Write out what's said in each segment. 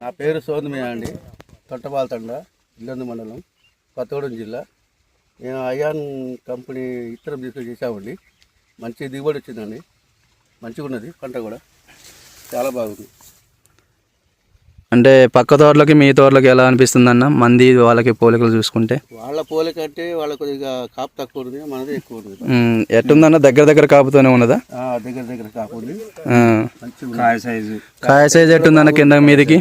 నా పేరు సోదమియా అండి. తొట్టపాలతండ ఇల్లందు మండలం కొత్తగూడెం జిల్లా. నేను అయాన్ కంపెనీ ఇత్తనం తీసుకొని చేసామండి మంచి దిగుబడి వచ్చిందండి. మంచిగా ఉన్నది పంట కూడా. చాలా బాగుంది. అంటే పక్క తోటలకి మీ తోటలకి ఎలా అనిపిస్తుంది అన్న మంది వాళ్ళకి పోలికలు చూసుకుంటే. వాళ్ళ పోలికంటే వాళ్ళ కొద్దిగా కాపు తక్కువ ఉంది మనది ఎక్కువ ఉంది ఎట్టుందన్న? దగ్గర దగ్గర కాపుతోనే ఉన్నదా? ఆ, దగ్గర దగ్గర కాపు ఉంది. కాయ సైజు. కాయ సైజ్ ఎట్టుందన్న కింద మీదికి?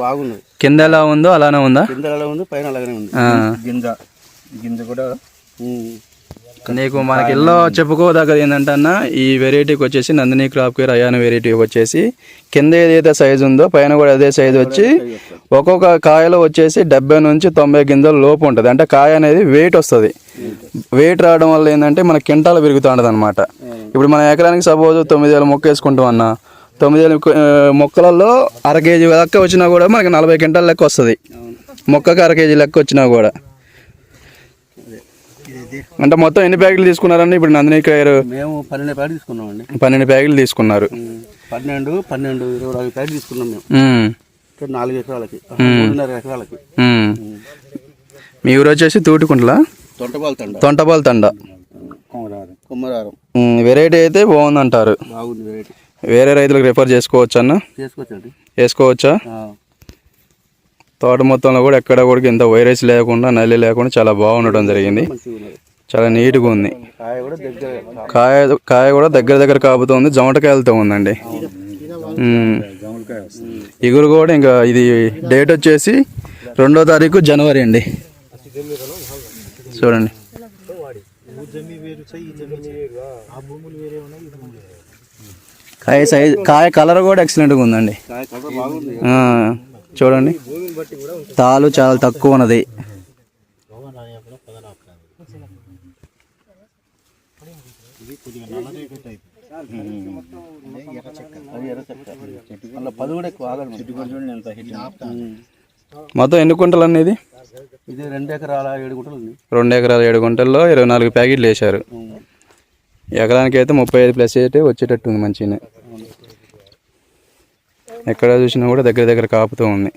బాగున్నది కింద ఎలా ఉందో అలానే ఉందా? కింద ఎలా ఉంది పైన అలాగనే ఉంది. గింజ గింజ కూడా నీకు మనకి ఇల్లు చెప్పుకోదగ్గది ఏంటంటే అన్న ఈ వెరైటీకి వచ్చేసి నందిని క్రాప్ కేర్ అయాన వెరైటీకి వచ్చేసి కింద ఏదైతే సైజు ఉందో పైన కూడా అదే సైజు వచ్చి ఒక్కొక్క కాయలో వచ్చేసి డెబ్బై నుంచి తొంభై గింజల లోపు ఉంటుంది. అంటే కాయ అనేది వెయిట్ వస్తుంది. వెయిట్ రావడం వల్ల ఏంటంటే మన కింటాలు పెరుగుతూ ఉంటుంది అనమాట ఇప్పుడు మన ఎకరానికి సపోజ్ తొమ్మిది వేల మొక్క వేసుకుంటాం అన్న తొమ్మిది వేల మొక్కలలో అర కేజీ లెక్క వచ్చినా కూడా మనకి నలభై క్వింటాల లెక్క వస్తుంది. మొక్కకి అర కేజీ లెక్క వచ్చినా కూడా. అంటే మొత్తం ఎన్ని ప్యాకెట్లు తీసుకున్నారండి? ఇప్పుడు నందిని కేర్ మేము పన్నెండు ప్యాకెట్ తీసుకున్నామండి. పన్నెండు ప్యాకెట్లు తీసుకున్నారు. పన్నెండు పన్నెండు ఇరవై ఐదు ప్యాకెట్ తీసుకున్నాం మేము. నాలుగు ఎకరాలకి మూడున్నర ఎకరాలకి. మీ ఊరు వచ్చేసి తూటికుంటల తొంటపాలు తండ. తొంటపాల తండ. కొమ్మరారం వెరైటీ అయితే బాగుందంటారు. బాగుంది వెరైటీ. వేరే రైతులకు రిఫర్ చేసుకోవచ్చు అన్న చేసుకోవచ్చండి. వేసుకోవచ్చా ఆ, తోట మొత్తంలో కూడా ఎక్కడ కూడా ఇంత వైరస్ లేకుండా నల్లి లేకుండా చాలా బాగుండడం జరిగింది. చాలా నీట్గా ఉంది. కాయ కూడా దగ్గర కాయ. కాయ కూడా దగ్గర దగ్గర కాపుతుంది. జమటకాయలతో ఉందండి. ఇగురు కూడా ఇంకా ఇది డేట్ వచ్చేసి రెండో తారీఖు జనవరి అండి. చూడండి. కాయ సైజ్ కాయ కలర్ కూడా ఎక్సలెంట్గా ఉందండి. చూడండి. తాలు చాలా తక్కువ ఉన్నది. మొత్తం ఎన్ని కుంటలు అనేది ఇది రెండు ఎకరాల ఏడు గుంటలు రెండు ఎకరాల ఏడు గుంటల్లో ఇరవై నాలుగు ప్యాకెట్లు వేశారు. ఎకరానికి అయితే ముప్పై ఐదు ప్లస్ అయితే వచ్చేటట్టు ఉంది మంచిగా ఎక్కడ చూసినా కూడా దగ్గర దగ్గర కాపుతూ ఉంది.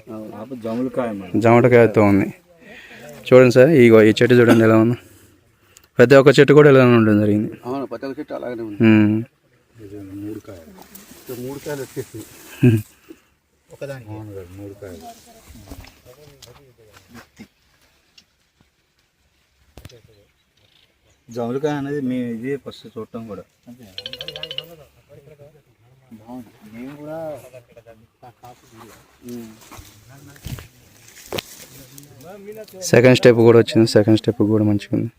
జములకాయ జమటకాయతో ఉంది. చూడండి సార్ ఇగో ఈ చెట్టు చూడండి ఎలా ఉంది. ప్రతి ఒక్క చెట్టు కూడా ఎలా ఉండడం జరిగింది. అవును ప్రతి ఒక్క చెట్టు అలాగనే ఉంది. ఉమ్. మూడు కాయలు. జములకాయ అనేది మీ ఇది ఫస్ట్ చూడటం కూడా. సెకండ్ స్టెప్ కూడా వచ్చింది. సెకండ్ స్టెప్ కూడా మంచిగా ఉంది